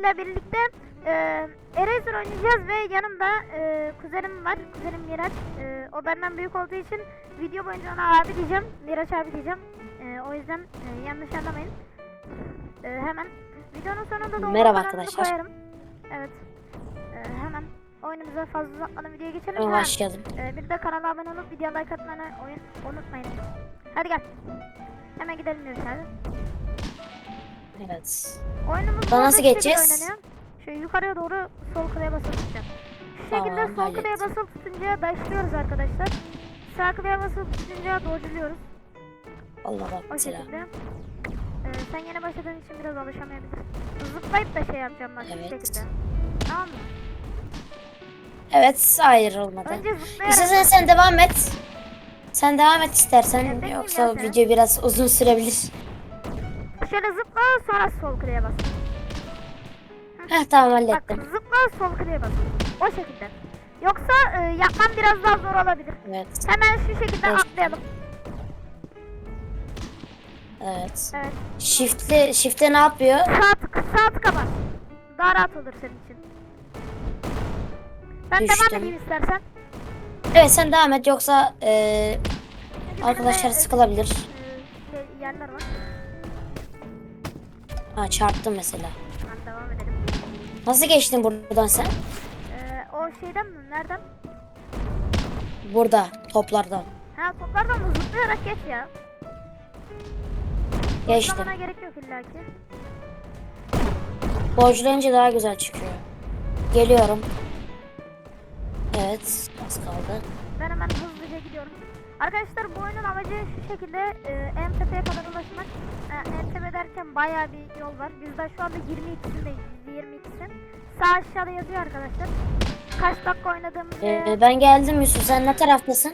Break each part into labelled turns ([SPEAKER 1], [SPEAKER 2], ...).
[SPEAKER 1] ile birlikte e, Eraser oynayacağız ve yanımda e, kuzenim var. Kuzenim Miraç. E, o benden büyük olduğu için video boyunca ona abi diyeceğim. Miraç abi diyeceğim. E, o yüzden e, yanlış anlamayın. E, hemen videonun sonunda da
[SPEAKER 2] Merhaba arkadaşlar.
[SPEAKER 1] koyarım. Evet. E, hemen oyunumuza fazla uzatmadan videoya geçelim. Ha,
[SPEAKER 2] başlayalım.
[SPEAKER 1] e, bir de kanala abone olup video like atmayı oyun unutmayın. Hadi gel. Hemen gidelim Miraç abi.
[SPEAKER 2] Evet.
[SPEAKER 1] Oyunumuz burada
[SPEAKER 2] nasıl
[SPEAKER 1] şu
[SPEAKER 2] geçeceğiz?
[SPEAKER 1] oynanıyor. Şöyle yukarıya doğru sol klavye basılı tutacağım. Şu
[SPEAKER 2] Tamam,
[SPEAKER 1] şekilde sol klavye
[SPEAKER 2] hallettim.
[SPEAKER 1] basılı tutunca başlıyoruz arkadaşlar. Sağ klavye basılı tutunca dodge'luyoruz.
[SPEAKER 2] Allah bak
[SPEAKER 1] O
[SPEAKER 2] mesela.
[SPEAKER 1] şekilde. Ee, sen yeni başladığın için biraz alışamayabilirsin. Zıplayıp da şey yapacağım bak şu
[SPEAKER 2] Evet.
[SPEAKER 1] şekilde. Tamam mı?
[SPEAKER 2] Evet hayır olmadı.
[SPEAKER 1] Önce zıplayarak...
[SPEAKER 2] İstersen sen devam et. Sen devam et istersen
[SPEAKER 1] Evet, benim
[SPEAKER 2] yoksa video biraz uzun sürebilir.
[SPEAKER 1] Şöyle zıpla sonra sol klavyeye bas.
[SPEAKER 2] Heh tamam
[SPEAKER 1] Bak
[SPEAKER 2] hallettim.
[SPEAKER 1] zıpla sol klavyeye bas. O şekilde. Yoksa e, yapmam biraz daha zor olabilir.
[SPEAKER 2] Evet.
[SPEAKER 1] Hemen şu şekilde
[SPEAKER 2] Evet.
[SPEAKER 1] atlayalım.
[SPEAKER 2] Evet.
[SPEAKER 1] Evet.
[SPEAKER 2] Shift'li shift'te ne yapıyor?
[SPEAKER 1] Sağ tık, sağ tıka bas. Daha rahat olur senin için. Ben
[SPEAKER 2] Düştüm.
[SPEAKER 1] devam edeyim istersen.
[SPEAKER 2] Evet sen devam et yoksa eee,
[SPEAKER 1] Çünkü
[SPEAKER 2] arkadaşlar
[SPEAKER 1] benim de,
[SPEAKER 2] sıkılabilir.
[SPEAKER 1] e, şey, yerler var.
[SPEAKER 2] Ha çarptım mesela.
[SPEAKER 1] Ben devam edelim.
[SPEAKER 2] Nasıl geçtin buradan sen?
[SPEAKER 1] Ee, o şeyden mi? Nereden?
[SPEAKER 2] Burada toplardan.
[SPEAKER 1] Ha toplardan mı? Zıplayarak geç ya.
[SPEAKER 2] Geçtim.
[SPEAKER 1] Zıplamana gerek yok illaki.
[SPEAKER 2] Borçlayınca daha güzel çıkıyor. Geliyorum. Evet. Az kaldı.
[SPEAKER 1] Ben hemen gidiyorum. Arkadaşlar bu oyunun amacı şu şekilde e, en tepeye kadar ulaşmak. E, tepe derken bayağı bir yol var. Biz de şu anda 22'sindeyiz. 22'sin. Sağ aşağıda yazıyor arkadaşlar. Kaç dakika oynadığımızı
[SPEAKER 2] Ee, ben geldim Yusuf. Sen ne taraftasın?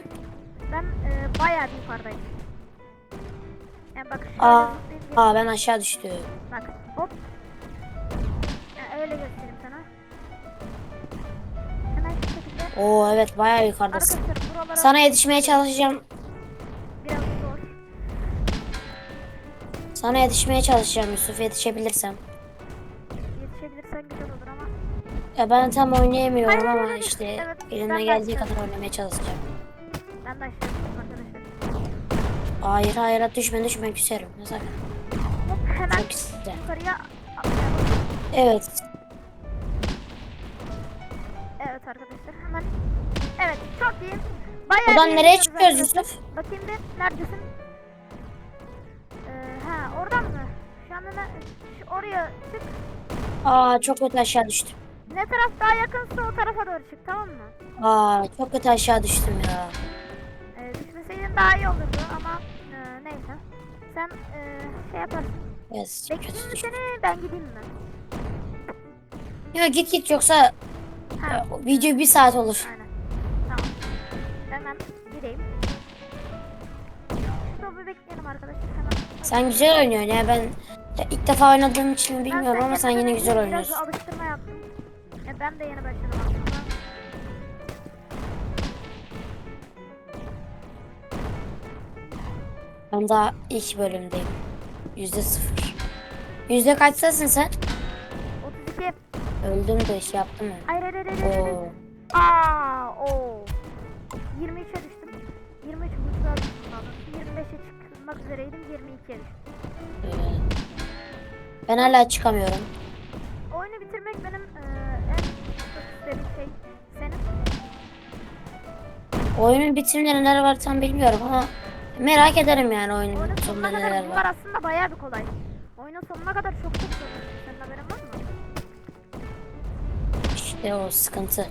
[SPEAKER 1] ben e, bayağı bir yukarıdayım. Yani bak şöyle
[SPEAKER 2] Aa, aa ben aşağı düştüm.
[SPEAKER 1] Bak hop. Ya, öyle göstereyim sana. Hemen şu şekilde.
[SPEAKER 2] Oo evet bayağı yukarıdasın.
[SPEAKER 1] Arkadaşlar
[SPEAKER 2] Sana yetişmeye çalışacağım.
[SPEAKER 1] biraz zor.
[SPEAKER 2] Sana yetişmeye çalışacağım Yusuf yetişebilirsem.
[SPEAKER 1] Yetişebilirsen güzel olur ama.
[SPEAKER 2] Ya ben tam oynayamıyorum
[SPEAKER 1] Hayır,
[SPEAKER 2] ama
[SPEAKER 1] hayır.
[SPEAKER 2] işte
[SPEAKER 1] Evet,
[SPEAKER 2] elimden geldiği kadar oynamaya çalışacağım.
[SPEAKER 1] Ben de aşağı düştüm arkadaşlar.
[SPEAKER 2] Hayır hayır düşme düşme küserim. Ne sakın.
[SPEAKER 1] Hemen yukarıya.
[SPEAKER 2] Evet.
[SPEAKER 1] Evet arkadaşlar hemen. Evet çok iyi. Bayağı
[SPEAKER 2] Buradan nereye çıkıyoruz. Yusuf?
[SPEAKER 1] Bakayım bir neredesin? Ee, ha oradan mı? Şu anda ne? Şu oraya çık.
[SPEAKER 2] Aa çok kötü aşağı düştüm.
[SPEAKER 1] Ne taraf daha yakınsa o tarafa doğru çık tamam mı?
[SPEAKER 2] Aa çok kötü aşağı düştüm ya.
[SPEAKER 1] Ee, düşmeseydin daha iyi olurdu ama e, neyse. Sen e, şey yaparsın.
[SPEAKER 2] Çok
[SPEAKER 1] Bekleyeyim mi seni ben gideyim mi?
[SPEAKER 2] Ya git git yoksa
[SPEAKER 1] Ha.
[SPEAKER 2] ya, video bir saat olur.
[SPEAKER 1] Aynen. Hemen gideyim. Şu topu bekleyelim arkadaşlar hemen.
[SPEAKER 2] Sen güzel oynuyorsun ya ben ya ilk defa oynadığım için bilmiyorum ama sen yine güzel oynuyorsun.
[SPEAKER 1] Biraz alıştırma yaptım. Ya ben de yeni başladım aslında.
[SPEAKER 2] Ben daha ilk bölümdeyim. Yüzde sıfır. Yüzde kaçtasın sen?
[SPEAKER 1] 32.
[SPEAKER 2] Öldüm de şey yaptım ya.
[SPEAKER 1] Hayır hayır hayır.
[SPEAKER 2] Oo.
[SPEAKER 1] Aa, o. 23'e düştüm. 23 buçuğa düştüm abi. 25'e çıkmak üzereydim. 22'ye düştüm.
[SPEAKER 2] Ee, Ben hala çıkamıyorum.
[SPEAKER 1] Oyunu bitirmek benim eee, en istediğim şey. Senin?
[SPEAKER 2] Oyunun bitimleri neler var tam bilmiyorum ama merak ederim yani oyunun
[SPEAKER 1] Oyunun
[SPEAKER 2] sonunda
[SPEAKER 1] sonuna
[SPEAKER 2] neler
[SPEAKER 1] kadar bunlar
[SPEAKER 2] var.
[SPEAKER 1] aslında bayağı bir kolay. Oyunun sonuna kadar çok çok zor. Senin haberin var mı?
[SPEAKER 2] İşte o sıkıntı.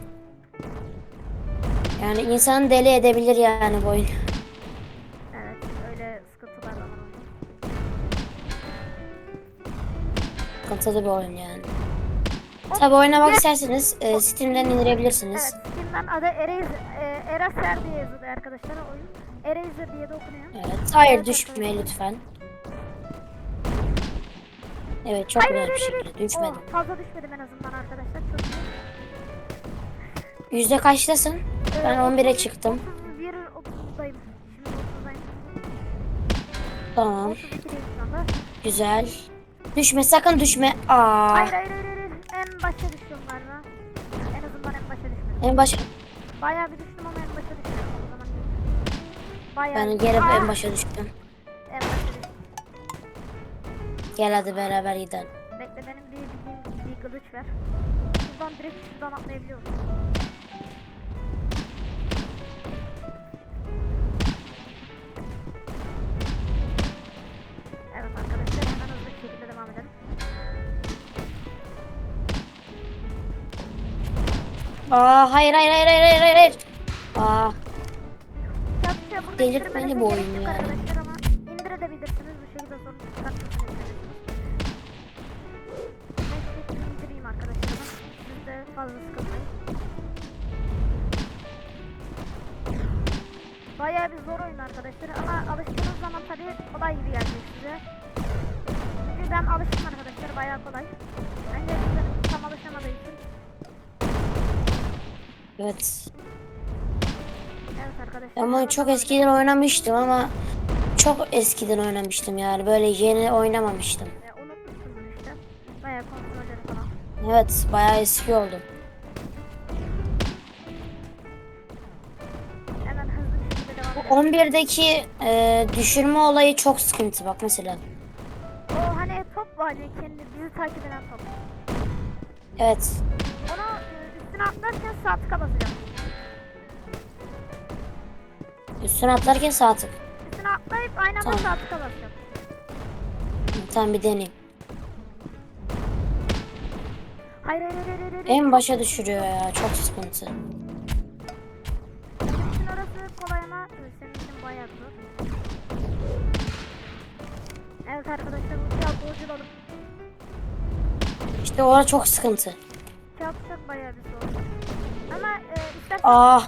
[SPEAKER 2] Yani insanı deli edebilir yani bu oyun.
[SPEAKER 1] Evet öyle sıkıntılar var.
[SPEAKER 2] Sıkıntılı bir oyun yani. Tabi oynamak isterseniz e, Steam'den indirebilirsiniz.
[SPEAKER 1] Evet Steam'den adı Eraser, e, Eraser diye yazılıyor arkadaşlar oyun. Eraser diye de okunuyor.
[SPEAKER 2] Evet. Hayır
[SPEAKER 1] Evet,
[SPEAKER 2] lütfen. Evet çok
[SPEAKER 1] Hayır,
[SPEAKER 2] güzel bir şekilde düşmedim.
[SPEAKER 1] Oh, fazla düşmedim en azından arkadaşlar. Çok iyi.
[SPEAKER 2] Yüzde kaçtasın? Ben
[SPEAKER 1] Ee,
[SPEAKER 2] 11'e
[SPEAKER 1] 30,
[SPEAKER 2] çıktım.
[SPEAKER 1] 31, 30'dayım. Şimdi 30'dayım.
[SPEAKER 2] Tamam.
[SPEAKER 1] 32'deyim şu anda.
[SPEAKER 2] Güzel. Düşme sakın düşme. Aa.
[SPEAKER 1] Hayır hayır hayır en başa düştüm galiba. En azından en başa düşmedim.
[SPEAKER 2] En baş
[SPEAKER 1] Bayağı bir düştüm ama en başa düşmedim o zaman. Bayağı
[SPEAKER 2] ben gelip
[SPEAKER 1] Aa,
[SPEAKER 2] en başa düştüm.
[SPEAKER 1] En başa düştüm.
[SPEAKER 2] Gel hadi beraber gidelim.
[SPEAKER 1] Bekle benim bir bildiğim bir kılıç ver. Şuradan direkt şuradan atlayabiliyorum.
[SPEAKER 2] Aa hayır hayır hayır hayır hayır hayır. Aa Delirtmeli
[SPEAKER 1] indirmenize
[SPEAKER 2] bu oyun
[SPEAKER 1] ama indirebilirsiniz bu şekilde sorun Ben size indireyim arkadaşlar ama siz de fazla sıkılmayın. Bayağı bir zor oyun arkadaşlar ama alıştığınız zaman tabii kolay gibi gelecek size. Çünkü ben alıştım arkadaşlar bayağı kolay. Bence kuzenim
[SPEAKER 2] evet.
[SPEAKER 1] Evet arkadaşlar.
[SPEAKER 2] Ama çok eskiden oynamıştım ama çok eskiden oynamıştım yani böyle yeni oynamamıştım.
[SPEAKER 1] E, işte. Bayağı kontrolleri falan.
[SPEAKER 2] Evet bayağı eski oldu.
[SPEAKER 1] Hemen hızlı bir şekilde devam
[SPEAKER 2] Bu
[SPEAKER 1] edelim.
[SPEAKER 2] 11'deki e, düşürme olayı çok sıkıntı bak mesela.
[SPEAKER 1] O hani top var ya kendi bizi takip eden top.
[SPEAKER 2] Evet.
[SPEAKER 1] Onu e, üstüne atlarken sağ tıka basacağım.
[SPEAKER 2] Üstüne atlarken sağ tık.
[SPEAKER 1] Üstüne atlayıp aynı anda
[SPEAKER 2] Tamam.
[SPEAKER 1] sağ tıka basacağım.
[SPEAKER 2] Tamam bir deneyeyim.
[SPEAKER 1] Hayır hayır hayır hayır. hayır.
[SPEAKER 2] En başa düşürüyor ya çok sıkıntı.
[SPEAKER 1] Benim için orası kolay ama senin için bayağı zor. Evet arkadaşlar bu kağıt borculalım.
[SPEAKER 2] İşte orada çok sıkıntı.
[SPEAKER 1] Çarpacak bayağı bir zor. Ama e, istersen
[SPEAKER 2] Ah.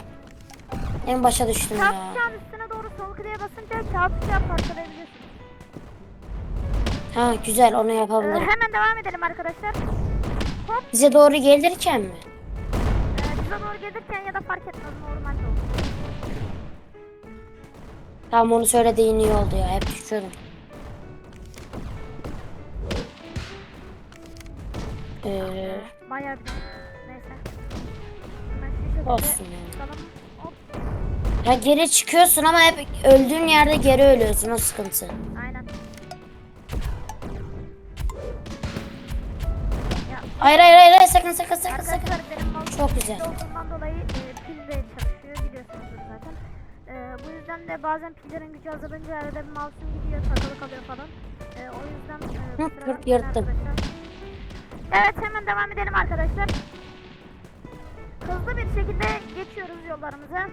[SPEAKER 2] En başa düştüm ya.
[SPEAKER 1] çarpacağın üstüne doğru sol kliğe basınca çarpacağın parçalayabiliyorsun.
[SPEAKER 2] Ha güzel onu
[SPEAKER 1] E,
[SPEAKER 2] yapabilirim.
[SPEAKER 1] hemen devam edelim arkadaşlar. Hop
[SPEAKER 2] Bize doğru gelirken mi?
[SPEAKER 1] e, bize doğru gelirken ya da fark etmez normalde olur.
[SPEAKER 2] Tamam onu söylediğin iyi oldu ya. Hep düşüyorum. Ee,
[SPEAKER 1] Bayağı bir neyse.
[SPEAKER 2] Olsun yani. Ha geri çıkıyorsun ama hep öldüğün yerde geri ölüyorsun o sıkıntı.
[SPEAKER 1] aynen. Ya
[SPEAKER 2] Hayır hayır hayır, hayır sakın sakın sakın sakın. Çok güzel.
[SPEAKER 1] olduğundan dolayı e, pil de çalışıyor biliyorsunuzdur zaten. E, bu yüzden de bazen pillerin gücü azalınca arada bir mouse'um gidiyor takılı kalıyor falan. E, o yüzden e,
[SPEAKER 2] Hı, yırttım.
[SPEAKER 1] arkadaşlar. Evet hemen devam edelim arkadaşlar. Hızlı bir şekilde geçiyoruz yollarımıza.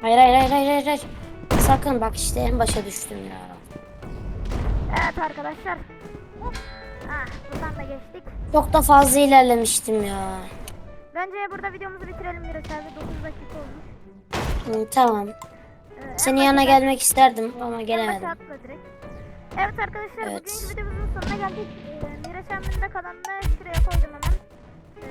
[SPEAKER 2] Hayır hayır hayır hayır hayır. Sakın bak işte en başa düştüm ya.
[SPEAKER 1] Evet arkadaşlar. Hop. Ah, buradan da geçtik.
[SPEAKER 2] Çok da fazla ilerlemiştim ya.
[SPEAKER 1] Bence burada videomuzu bitirelim biraz abi. 9 dakika olmuş.
[SPEAKER 2] Hı, tamam.
[SPEAKER 1] Ee, en
[SPEAKER 2] Senin yanına gelmek isterdim ama gelemedim.
[SPEAKER 1] Evet arkadaşlar
[SPEAKER 2] Evet.
[SPEAKER 1] bugünkü videomuzun sonuna geldik. Miraç Emre'nin kanalını şuraya koydum hemen. Ee,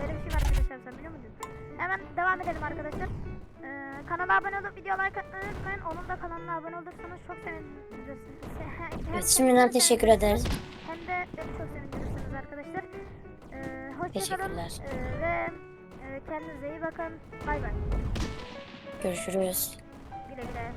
[SPEAKER 1] böyle bir şey var Emre sen biliyor muydun? Hemen devam edelim arkadaşlar. Ee, kanala abone olup video like atmayı unutmayın. Onun da kanalına abone olursanız çok sevinirsiniz.
[SPEAKER 2] Evet şimdiden teşekkür ederiz.
[SPEAKER 1] Hem de beni çok sevindirirsiniz arkadaşlar. Ee,
[SPEAKER 2] Teşekkürler.
[SPEAKER 1] ee, ve e, kendinize iyi bakın. Bay bay.
[SPEAKER 2] Görüşürüz.
[SPEAKER 1] Güle güle.